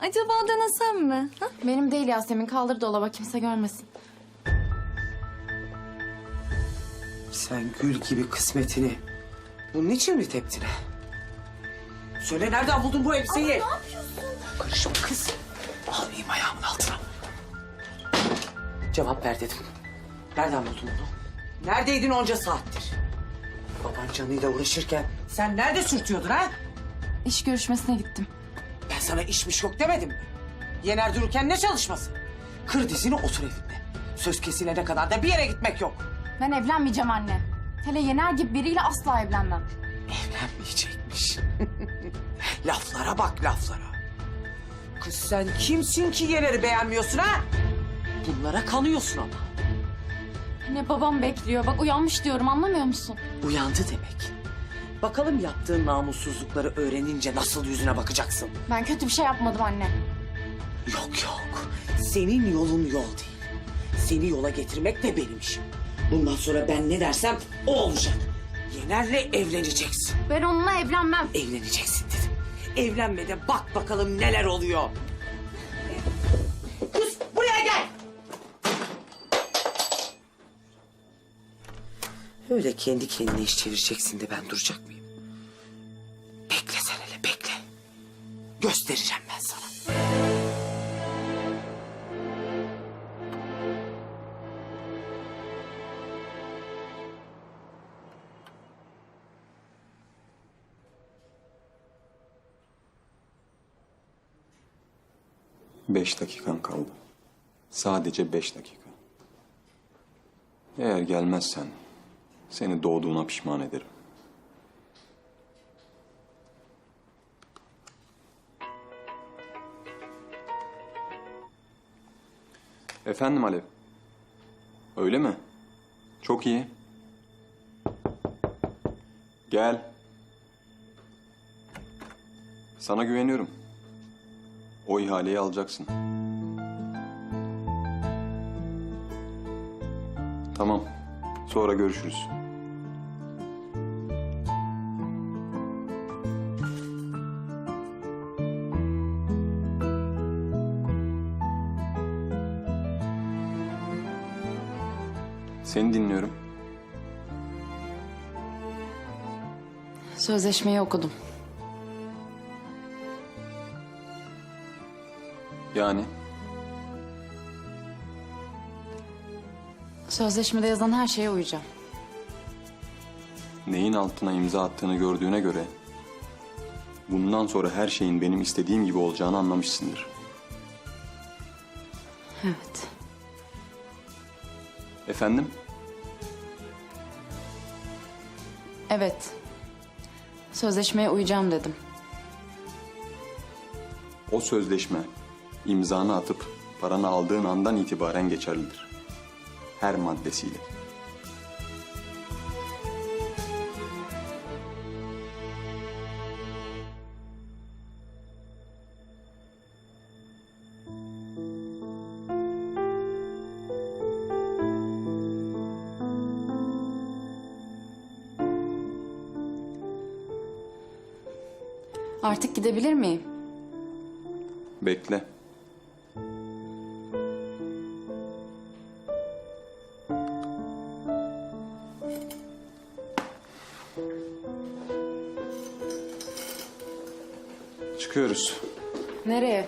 Acaba denesem mi? Ha? Benim değil Yasemin. Kaldır dolaba kimse görmesin. Sen gül gibi kısmetini bunun için mi teptine? Söyle nereden buldun bu elbiseyi? ne yapıyorsun? Karışma kız. Alayım ayağımın altına. Cevap ver dedim. Nereden buldun onu? Neredeydin onca saattir? Baban canıyla uğraşırken sen nerede sürtüyordun ha? İş görüşmesine gittim. Sana işmiş yok demedim mi? Yener dururken ne çalışması? Kır dizini otur evinde. Söz kesilene kadar da bir yere gitmek yok. Ben evlenmeyeceğim anne. Hele Yener gibi biriyle asla evlenmem. Evlenmeyecekmiş. laflara bak laflara. Kız sen kimsin ki Yener'i beğenmiyorsun ha? Bunlara kanıyorsun ama. Anne babam bekliyor. Bak uyanmış diyorum anlamıyor musun? Uyandı demek. Bakalım yaptığın namussuzlukları öğrenince nasıl yüzüne bakacaksın? Ben kötü bir şey yapmadım anne. Yok yok. Senin yolun yol değil. Seni yola getirmek de benim işim. Bundan sonra ben ne dersem o olacak. Yener'le evleneceksin. Ben onunla evlenmem. Evleneceksin dedim. Evlenmeden bak bakalım neler oluyor. Öyle kendi kendine iş çevireceksin de ben duracak mıyım? Bekle sen hele bekle. Göstereceğim ben sana. Beş dakikan kaldı. Sadece beş dakika. Eğer gelmezsen seni doğduğuna pişman ederim. Efendim Alev. Öyle mi? Çok iyi. Gel. Sana güveniyorum. O ihaleyi alacaksın. Tamam. Sonra görüşürüz. Seni dinliyorum. Sözleşmeyi okudum. Yani Sözleşmede yazan her şeye uyacağım. neyin altına imza attığını gördüğüne göre bundan sonra her şeyin benim istediğim gibi olacağını anlamışsındır. Evet. Efendim? Evet. Sözleşmeye uyacağım dedim. O sözleşme imzanı atıp paranı aldığın andan itibaren geçerlidir. Her maddesiyle. Artık gidebilir miyim? Bekle. Çıkıyoruz. Nereye?